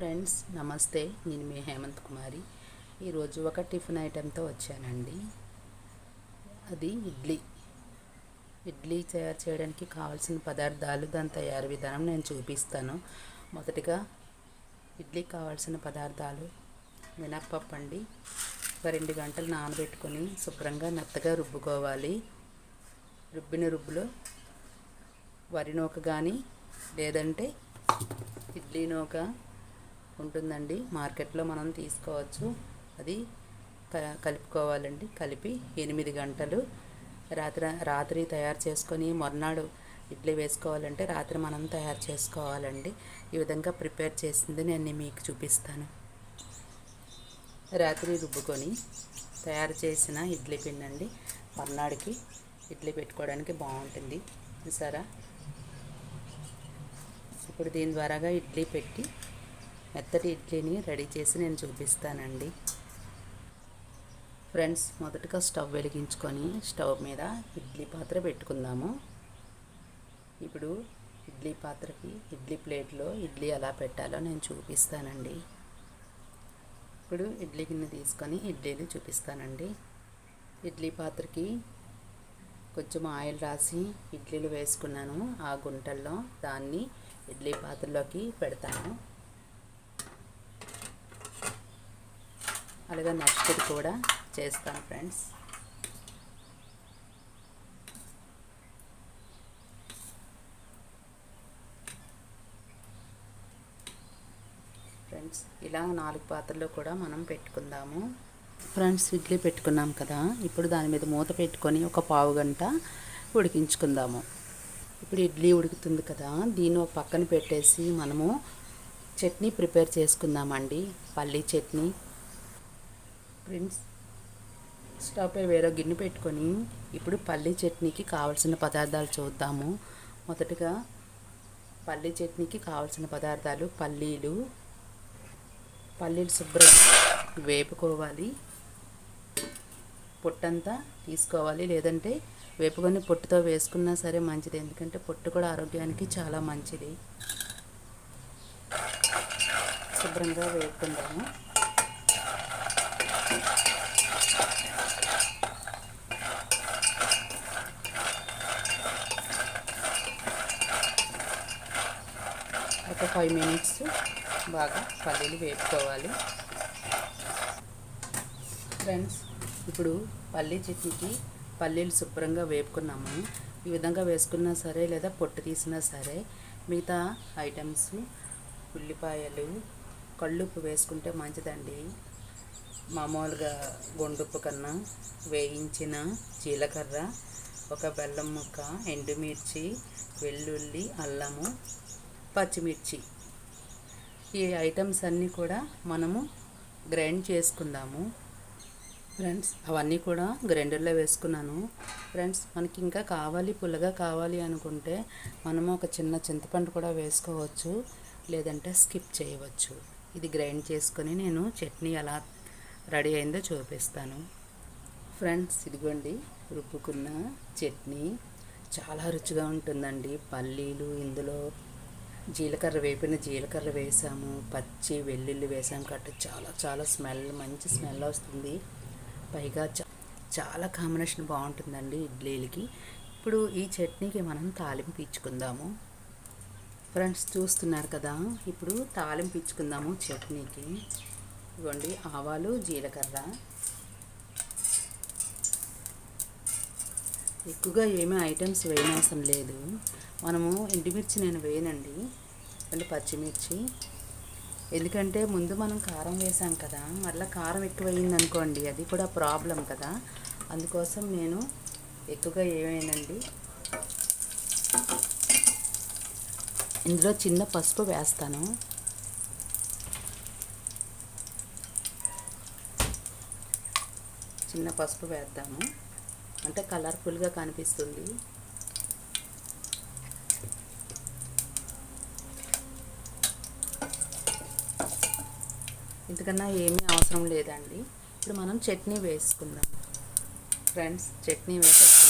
Friends నమస్తే. నేను మీ హేమంత్ కుమారి. ఈరోజు ఒక టిఫిన్ ఐటెంతో వచ్చానండి. అది ఇడ్లీ. ఇడ్లీ తయారు చేయడానికి కావాల్సిన పదార్థాలు దాని తయారు విధానం నేను చూపిస్తాను. మొదటిగా ఇడ్లీ కావాల్సిన పదార్థాలు మినప్పప్పు అండి ఒక రెండు గంటలు నానబెట్టుకొని శుభ్రంగా మెత్తగా రుబ్బుకోవాలి. రుబ్బిన రుబ్బులో వరి నూక కానీ లేదంటే ఇడ్లీ నూక ఉంటుందండి. మార్కెట్లో మనం తీసుకోవచ్చు. అది క- కలుపుకోవాలండి. కలిపి ఎనిమిది గంటలు రాత్రి రాత్రి తయారు చేసుకొని మర్నాడు ఇడ్లీ వేసుకోవాలంటే రాత్రి మనం తయారు చేసుకోవాలండి. ఈ విధంగా ప్రిపేర్ చేసింది నేను మీకు చూపిస్తాను. రాత్రి రుబ్బుకొని తయారు చేసిన ఇడ్లీ పిండి అండి మర్నాడికి ఇడ్లీ పెట్టుకోవడానికి బాగుంటుంది. చూసారా ఇప్పుడు దీని ద్వారాగా ఇడ్లీ పెట్టి మెత్తటి ఇడ్లీని రెడీ చేసి నేను చూపిస్తానండి. ఫ్రెండ్స్ మొదటగా స్టవ్ వెలిగించుకొని స్టవ్ మీద ఇడ్లీ పాత్ర పెట్టుకుందాము. ఇప్పుడు ఇడ్లీ పాత్రకి ఇడ్లీ ప్లేట్లో ఇడ్లీ ఎలా పెట్టాలో నేను చూపిస్తానండి. ఇప్పుడు ఇడ్లీ గిన్నె తీసుకొని ఇడ్లీలు చూపిస్తానండి. ఇడ్లీ పాత్రకి కొంచెం ఆయిల్ రాసి ఇడ్లీలు వేసుకున్నాను. ఆ గుంటల్లో దాన్ని ఇడ్లీ పాత్రలోకి పెడతాను. అలాగే నెక్స్ట్ కూడా చేస్తాను ఫ్రెండ్స్. ఫ్రెండ్స్ ఇలా నాలుగు పాత్రలు కూడా మనం పెట్టుకుందాము. ఫ్రెండ్స్ ఇడ్లీ పెట్టుకున్నాం కదా ఇప్పుడు దాని మీద మూత పెట్టుకొని ఒక పావు గంట ఉడికించుకుందాము. ఇప్పుడు ఇడ్లీ ఉడుకుతుంది కదా దీన్ని ఒక పక్కన పెట్టేసి మనము చట్నీ ప్రిపేర్ చేసుకుందామండి. పల్లీ చట్నీ ఫ్రెండ్స్ స్టవ్ పై వేరే గిన్నె పెట్టుకొని ఇప్పుడు పల్లీ చట్నీకి కావాల్సిన పదార్థాలు చూద్దాము. మొదటగా పల్లీ చట్నీకి కావాల్సిన పదార్థాలు పల్లీలు పల్లీలు శుభ్రంగా వేపుకోవాలి. పొట్టంతా తీసుకోవాలి. లేదంటే వేపుకొని పొట్టుతో వేసుకున్నా సరే మంచిది. ఎందుకంటే పొట్టు కూడా ఆరోగ్యానికి చాలా మంచిది. శుభ్రంగా వేపుకుందాము. ఒక ఫైవ్ మినిట్స్ బాగా పల్లీలు వేపుకోవాలి. ఫ్రెండ్స్ ఇప్పుడు పల్లీ చట్నీకి పల్లీలు శుభ్రంగా వేపుకున్నాము. ఈ విధంగా వేసుకున్నా సరే లేదా పొట్టు తీసినా సరే మిగతా ఐటమ్స్ ఉల్లిపాయలు కళ్ళుప్పు వేసుకుంటే మంచిదండి. మామూలుగా గొండుప్పు కన్నా వేయించిన జీలకర్ర ఒక బెల్లం ముక్క ఎండుమిర్చి వెల్లుల్లి అల్లము పచ్చిమిర్చి. ఈ ఐటమ్స్ అన్నీ కూడా మనము గ్రైండ్ చేసుకుందాము. ఫ్రెండ్స్ అవన్నీ కూడా గ్రైండర్లో వేసుకున్నాను. ఫ్రెండ్స్ మనకి ఇంకా కావాలి పుల్లగా కావాలి అనుకుంటే మనము ఒక చిన్న చింతపండు కూడా వేసుకోవచ్చు. లేదంటే స్కిప్ చేయవచ్చు. ఇది గ్రైండ్ చేసుకొని నేను చట్నీ ఎలా రెడీ అయిందో చూపిస్తాను. ఫ్రెండ్స్ ఇదిగోండి రుబ్బుకున్న చట్నీ. చాలా రుచిగా ఉంటుందండి. పల్లీలు ఇందులో జీలకర్ర వేపిన జీలకర్ర వేసాము పచ్చి వెల్లుల్లి వేసాము కాబట్టి చాలా చాలా స్మెల్ మంచి స్మెల్ వస్తుంది. పైగా చాలా కాంబినేషన్ బాగుంటుందండి ఇడ్లీలకి. ఇప్పుడు ఈ చట్నీకి మనం తాలింపు ఇచ్చుకుందాము. ఫ్రెండ్స్ చూస్తున్నారు కదా ఇప్పుడు తాలింపు ఇచ్చుకుందాము చట్నీకి. ఇవ్వండి ఆవాలు జీలకర్ర. ఎక్కువగా ఏమీ ఐటమ్స్ వేయనవసరం లేదు. మనము ఎండుమిర్చి నేను వేయనండి. అంటే పచ్చిమిర్చి. ఎందుకంటే ముందు మనం కారం వేసాం కదా మళ్ళీ కారం ఎక్కువైంది అనుకోండి అది కూడా ప్రాబ్లం కదా. అందుకోసం నేను ఎక్కువగా ఏమేనండి ఇందులో చిన్న పసుపు వేస్తాను. చిన్న పసుపు వేద్దాము. అంటే కలర్ఫుల్గా కనిపిస్తుంది. ఇంతకన్నా ఏమీ అవసరం లేదండి. ఇప్పుడు మనం చట్నీ వేసుకుందాం. ఫ్రెండ్స్ చట్నీ వేసేస్తాము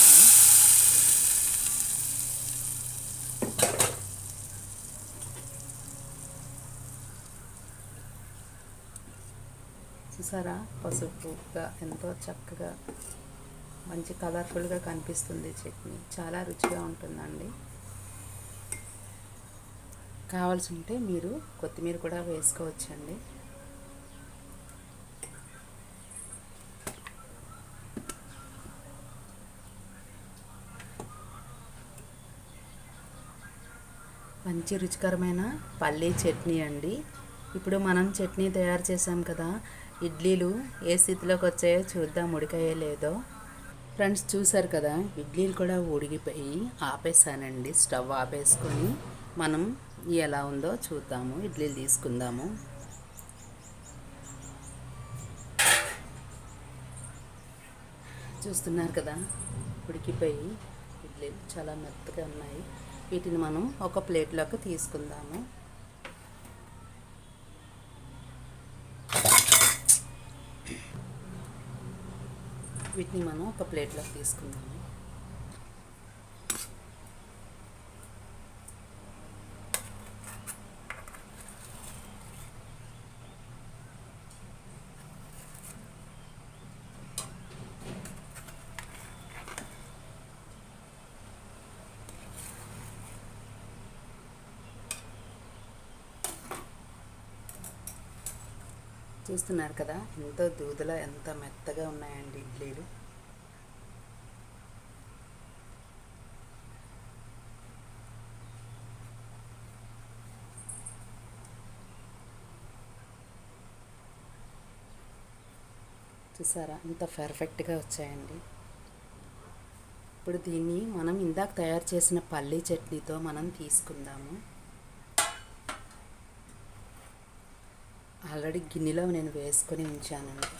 చూసారా? పసుపుగా ఎంతో చక్కగా మంచి కలర్ఫుల్గా కనిపిస్తుంది చట్నీ. చాలా రుచిగా ఉంటుందండి. కావాల్సి ఉంటే మీరు కొత్తిమీర కూడా వేసుకోవచ్చండి. మంచి రుచికరమైన పల్లీ చట్నీ అండి. ఇప్పుడు మనం చట్నీ తయారు చేసాం కదా ఇడ్లీలు ఏ స్థితిలోకి వచ్చాయో చూద్దాం ఉడికాయో లేదో. ఫ్రెండ్స్ చూసారు కదా ఇడ్లీలు కూడా ఉడిగిపోయి ఆపేసానండి స్టవ్ ఆపేసుకొని మనం ఎలా ఉందో చూద్దాము ఇడ్లీలు తీసుకుందాము. చూస్తున్నారు కదా ఉడికిపోయి ఇడ్లీలు చాలా మెత్తగా ఉన్నాయి. వీటిని మనం ఒక ప్లేట్లోకి తీసుకుందాము. వీటిని మనం ఒక ప్లేట్లోకి తీసుకుందాము. చూస్తున్నారు కదా ఎంతో దూదల ఎంత మెత్తగా ఉన్నాయండి ఇడ్లీలు. చూసారా? అంత పర్ఫెక్ట్గా వచ్చాయండి. ఇప్పుడు దీన్ని మనం ఇందాక తయారు చేసిన పల్లీ చట్నీతో మనం తీసుకుందాము. ఆల్రెడీ గిన్నెలో నేను వేసుకొని ఉంచానండి.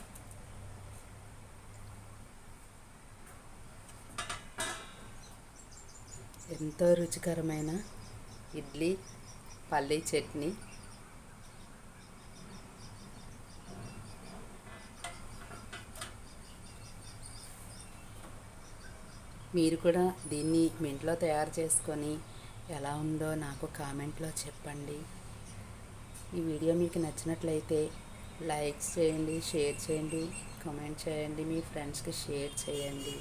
ఎంతో రుచికరమైన ఇడ్లీ పల్లీ చట్నీ. మీరు కూడా దీన్ని మీ ఇంట్లో తయారు చేసుకొని ఎలా ఉందో నాకు కామెంట్లో చెప్పండి. ఈ వీడియో మీకు నచ్చినట్లయితే లైక్ చేయండి షేర్ చేయండి కామెంట్ చేయండి మీ ఫ్రెండ్స్కి షేర్ చేయండి.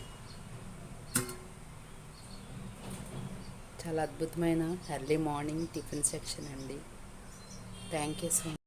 చాలా అద్భుతమైన ఎర్లీ మార్నింగ్ టిఫిన్ సెక్షన్ అండి. Thank you so